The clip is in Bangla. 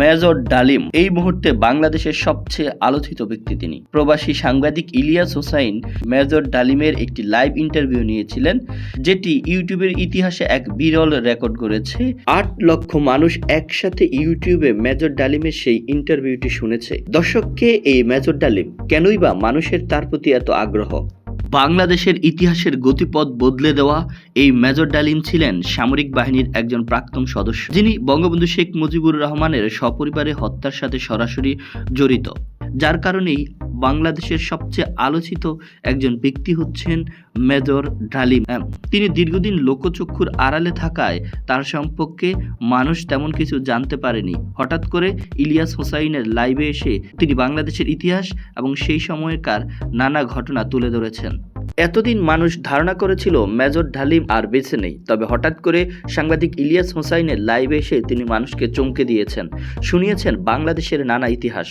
মেজর ডালিম, এই মুহূর্তে বাংলাদেশের সবচেয়ে আলোচিত ব্যক্তি তিনি। প্রবাসী সাংবাদিক ইলিয়াস হোসাইন মেজর ডালিমের একটি লাইভ ইন্টারভিউ নিয়েছিলেন, যেটি ইউটিউবের ইতিহাসে এক বিরল রেকর্ড করেছে আট লক্ষ মানুষ একসাথে ইউটিউবে মেজর ডালিমের সেই ইন্টারভিউটি শুনেছে। দর্শককে এই মেজর ডালিম? কেনই বা মানুষের তার প্রতি এত আগ্রহ? বাংলাদেশের ইতিহাসের গতিপথ বদলে দেওয়া এই মেজর ডালিম ছিলেন সামরিক বাহিনীর একজন প্রাক্তন সদস্য, যিনি বঙ্গবন্ধু শেখ মুজিবুর রহমানের সপরিবারে হত্যার সাথে সরাসরি জড়িত, যার কারণেই বাংলাদেশের সবচেয়ে আলোচিত একজন ব্যক্তি হচ্ছেন মেজর ডালিম। তিনি দীর্ঘদিন লোকচক্ষুর আড়ালে থাকায় তার সম্পর্কে মানুষ তেমন কিছু জানতে পারেনি। হঠাৎ করে ইলিয়াস হোসাইনের লাইভে এসে তিনি বাংলাদেশের ইতিহাস এবং সেই সময়কার নানা ঘটনা তুলে ধরেছেন। এতদিন মানুষ ধারণা করেছিল মেজর ঢালিম আর বেছে নেই, তবে হঠাৎ করে সাংবাদিক ইলিয়াস হোসাইনের লাইভে এসে তিনি মানুষকে চমকে দিয়েছেন, শুনিয়েছেন বাংলাদেশের নানা ইতিহাস।